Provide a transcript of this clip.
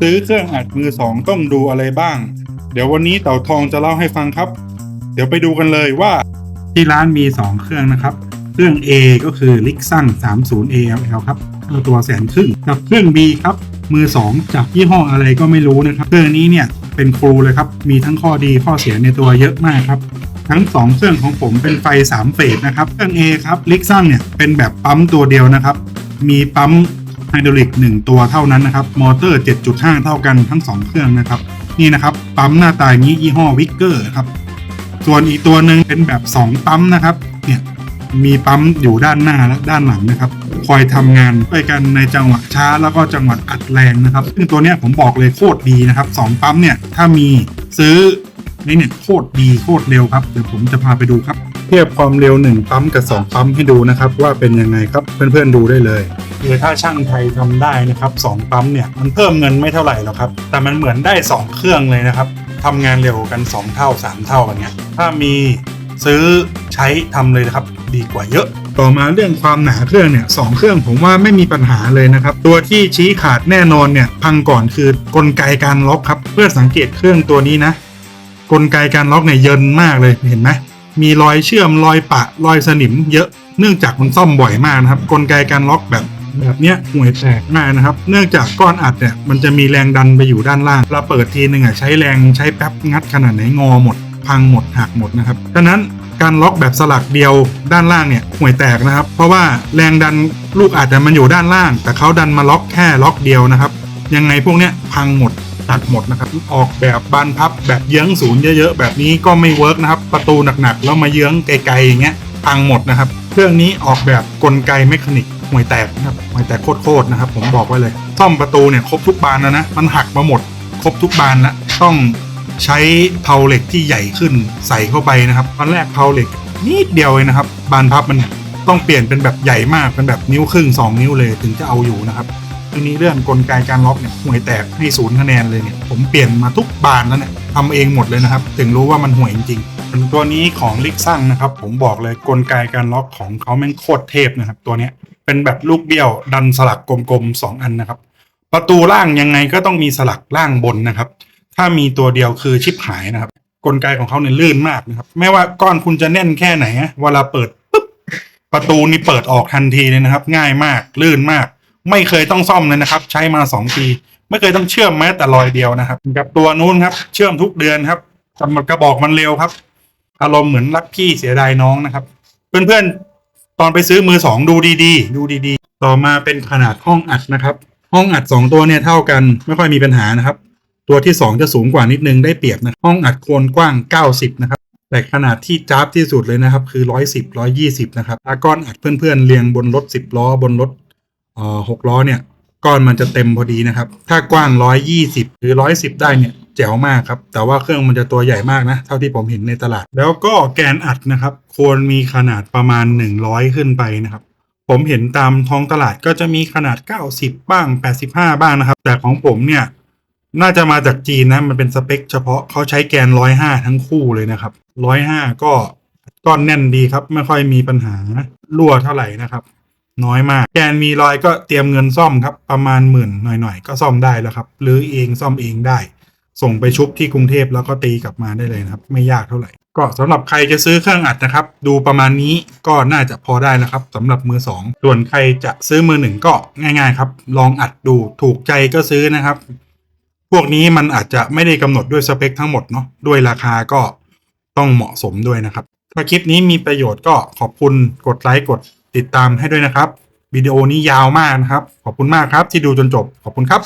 ซื้อเครื่องอัดมือสองต้องดูอะไรบ้าง เดี๋ยววันนี้เต่าทองจะเล่าให้ฟังครับ เดี๋ยวไปดูกันเลยว่าที่ร้านมี 2 เครื่องนะครับ เครื่อง A ก็คือ l i x u n 30 ALL ครับค่าตัวแสนครึ่งกับเครื่อง B ครับ มือ 2 จากยี่ห้ออะไรก็ไม่รู้นะครับ เครื่องนี้เนี่ยเป็นครูเลยครับ มีทั้งข้อดีข้อเสียในตัวเยอะมากครับทั้ง 2 เครื่องของผมเป็นไฟ 3 เฟสนะครับ เครื่อง A ครับ l i x u n เนี่ยเป็นแบบปั๊มตัวเดียวนะครับ มีปั๊ม ไฮดรอลิก1 ตัวเท่านั้นนะครับ มอเตอร์ 7.5 เท่ากันทั้ง 2 เครื่องนะครับ นี่นะครับ ปั๊มหน้าตาอย่างนี้ยี่ห้อวิกเกอร์ครับ ส่วนอีกตัวหนึ่งเป็นแบบ 2 ปั๊มนะครับ เนี่ยมีปั๊มอยู่ด้านหน้าและด้านหลังนะครับ คอยทำงานด้วยกันในจังหวะช้าแล้วก็จังหวะอัดแรงนะครับ ซึ่งตัวเนี้ยผมบอกเลยโคตรดีนะครับสองปั๊มเนี่ยถ้ามีซื้อนี่เนี่ยโคตรดีโคตรเร็วครับเดี๋ยวผมจะพาไปดูครับ เทียบความเร็ว 1 ปั๊มกับ 2 ปั๊มให้ดูนะครับ ว่าเป็นยังไงครับเพื่อนๆดูได้เลย คือถ้าช่างไทยทำได้นะครับสองปั๊มเนี่ยมันเพิ่มเงินไม่เท่าไหร่หรอกครับ แต่มันเหมือนได้ 2 เครื่องเลยนะครับทำงานเร็วกัน 2 เท่า 3 เท่ากันเนี้ยถ้ามีซื้อใช้ทำเลยนะครับ ดีกว่าเยอะ ต่อมาเรื่องความหนาเครื่องเนี่ยสองเครื่องผมว่าไม่มีปัญหาเลยนะครับ ตัวที่ชี้ขาดแน่นอนเนี่ยพังก่อนคือกลไกการล็อกครับเพื่อสังเกตเครื่องตัวนี้นะ กลไกการล็อกเนี่ยเยินมากเลยเห็นไหมมีรอยเชื่อมรอยปะรอยสนิมเยอะเนื่องจากมันซ่อมบ่อยมากนะครับ กลไกการล็อกแบบ แบบเนี้ยห่วยแตกมากนะครับ เนื่องจากก้อนอัดเนี่ยมันจะมีแรงดันไปอยู่ด้านล่างเราเปิดทีนึงอะใช้แรงใช้แป๊บงัดขนาดไหนงอหมด พังหมดหักหมดนะครับฉะนั้นการล็อกแบบสลักเดียวด้านล่างเนี่ยห่วยแตกนะครับ เพราะว่าแรงดันลูกอัดเนี่ยมันอยู่ด้านล่าง แต่เขาดันมาล็อกแค่ล็อกเดียวนะครับ ยังไงพวกเนี้ยพังหมดตัดหมดนะครับ ออกแบบบานพับแบบเยื้องศูนย์เยอะๆ แบบนี้ก็ไม่เวิร์กนะครับ ประตูหนักๆ แล้วมาเยื้องไกลๆอย่างเงี้ยพังหมดนะครับ เครื่องนี้ออกแบบกลไกเมคานิก ห่วยแตกนะครับห่วยแตกโคตรๆนะครับ ผมบอกไว้เลยซ่อมประตูเนี่ยครบทุกบานแล้วนะมันหักมาหมด ครบทุกบานแล้วต้องใช้เพลาเหล็กที่ใหญ่ขึ้นใส่เข้าไปนะครับตอนแรกเพลาเหล็กนิดเดียวเองนะครับ บานพับมันต้องเปลี่ยนเป็นแบบใหญ่มากเป็นแบบนิ้วครึ่งสองนิ้วเลยถึงจะเอาอยู่นะครับทีนี้เรื่องกลไกการล็อกเนี่ยห่วยแตกให้ศูนย์คะแนนเลยเนี่ยผมเปลี่ยนมาทุกบานแล้วเนี่ยทำเองหมดเลยนะครับ ถึงรู้ว่ามันห่วยจริงๆส่วนตัวนี้ของลิกซังนะครับ ผมบอกเลยกลไกการล็อกของเขาแม่งโคตรเทพนะครับ ตัวเนี้ย เป็นแบบลูกเบี้ยวดันสลักกลมๆสองอันนะครับ ประตูล่างยังไงก็ต้องมีสลักล่างบนนะครับ ถ้ามีตัวเดียวคือชิปหายนะครับ กลไกของเขาเนี่ยลื่นมากนะครับ ไม่ว่าก้อนคุณจะแน่นแค่ไหนอะเวลาเปิดปุ๊บประตูนี่เปิดออกทันทีเลยนะครับ ง่ายมากลื่นมาก ไม่เคยต้องซ่อมเลยนะครับ ใช้มาสองปีไม่เคยต้องเชื่อมแม้แต่รอยเดียวนะครับกับตัวนู้นครับ เชื่อมทุกเดือนครับสำหรับกระบอกมันเร็วครับ อารมณ์เหมือนรักพี่เสียดายน้องนะครับ เพื่อนๆ ตอนไปซื้อมือสองดูดีๆ ดูดีๆ ต่อมาเป็นขนาดห้องอัดนะครับ ห้องอัดสองตัวเนี่ยเท่ากันไม่ค่อยมีปัญหานะครับ ตัวที่สองจะสูงกว่านิดนึงได้เปรียบนะห้องอัดโคนกว้าง 90 นะครับ แต่ขนาดที่จ้าบที่สุดเลยนะครับ คือ 110 120 นะครับถ้าก้อนอัดเพื่อนๆเรียงบนรถ 10 ล้อบนรถเอ่อ6ล้อเนี่ย ก้อนมันจะเต็มพอดีนะครับ ถ้ากว้าง 120 หรือ 110 ได้เนี่ย จ๋วมากครับ แต่ว่าเครื่องมันจะตัวใหญ่มากนะ เท่าที่ผมเห็นในตลาด แล้วก็แกนอัดนะครับ ควรมีขนาดประมาณ 100 ขึ้นไปนะครับ ผมเห็นตามท้องตลาดก็จะมีขนาด 90 บ้าง 85 บ้างนะครับ แต่ของผมเนี่ย น่าจะมาจากจีนนะ มันเป็นสเปคเฉพาะเขาใช้แกน 105 ทั้งคู่เลยนะครับ 105 ก็ก้อนแน่นดีครับ ไม่ค่อยมีปัญหารั่วเท่าไหร่นะครับ น้อยมาก แกนมีรอยก็เตรียมเงินซ่อมครับ ประมาณหมื่นหน่อยๆ ก็ซ่อมได้แล้วครับหรือเองซ่อมเองได้ ส่งไปชุบที่กรุงเทพแล้วก็ตีกลับมาได้เลยนะครับ ไม่ยากเท่าไหร่ ก็สำหรับใครจะซื้อเครื่องอัดนะครับ ดูประมาณนี้ก็น่าจะพอได้นะครับสำหรับมือสองส่วนใครจะซื้อมือหนึ่งก็ง่าย ๆ ครับ ลองอัดดูถูกใจก็ซื้อนะครับ พวกนี้มันอาจจะไม่ได้กำหนดด้วยสเปคทั้งหมดเนาะด้วยราคาก็ต้องเหมาะสมด้วยนะครับ ถ้าคลิปนี้มีประโยชน์ก็ขอบคุณกดไลค์กดติดตามให้ด้วยนะครับวิดีโอนี้ยาวมากนะครับ ขอบคุณมากครับที่ดูจนจบขอบคุณครับ